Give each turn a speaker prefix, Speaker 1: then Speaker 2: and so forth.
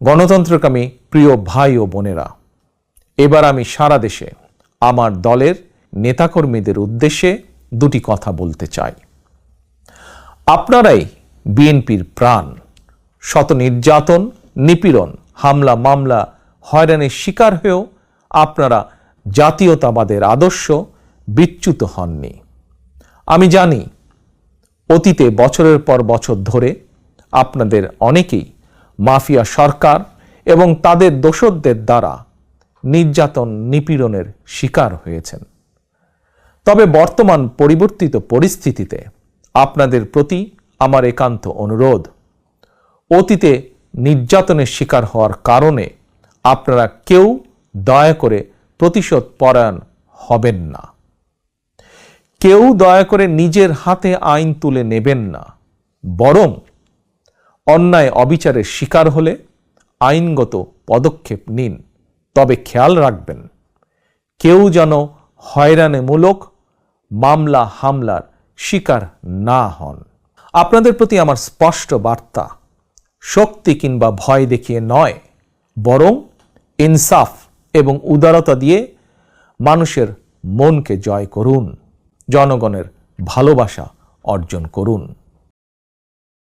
Speaker 1: গণতন্ত্রকামী প্রিয় ভাই ও বোনেরা, এবার আমি সারা দেশে আমার দলের নেতাকর্মীদের উদ্দেশ্যে দুটি কথা বলতে চাই। আপনারাই বিএনপির প্রাণ, শত নির্যাতন, নিপীড়ন, হামলা, মামলা, হয়রানির শিকার হয়েও আপনারা জাতীয়তাবাদের আদর্শ বিচ্যুত হননি। আমি জানি, অতীতে বছরের পর বছর ধরে আপনাদের অনেকেই মাফিয়া সরকার এবং তাদের দোসরদের দ্বারা নির্যাতন নিপীড়নের শিকার হয়েছেন। তবে বর্তমান পরিবর্তিত পরিস্থিতিতে আপনাদের প্রতি আমার একান্ত অনুরোধ, অতীতে নির্যাতনের শিকার হওয়ার কারণে আপনারা কেউ দয়া করে প্রতিশোধ পরায়ণ হবেন না। কেউ দয়া করে নিজের হাতে আইন তুলে নেবেন না, বরং অন্যায় অবিচারের শিকার হলে আইনগত পদক্ষেপ নিন। তবে খেয়াল রাখবেন, কেউ যেন হয়রানিমূলক মামলা হামলার শিকার না হন। আপনাদের প্রতি আমার স্পষ্ট বার্তা, শক্তি কিংবা ভয় দেখিয়ে নয়, বরং ইনসাফ এবং উদারতা দিয়ে মানুষের মনকে জয় করুন, জনগণের ভালোবাসা অর্জন করুন।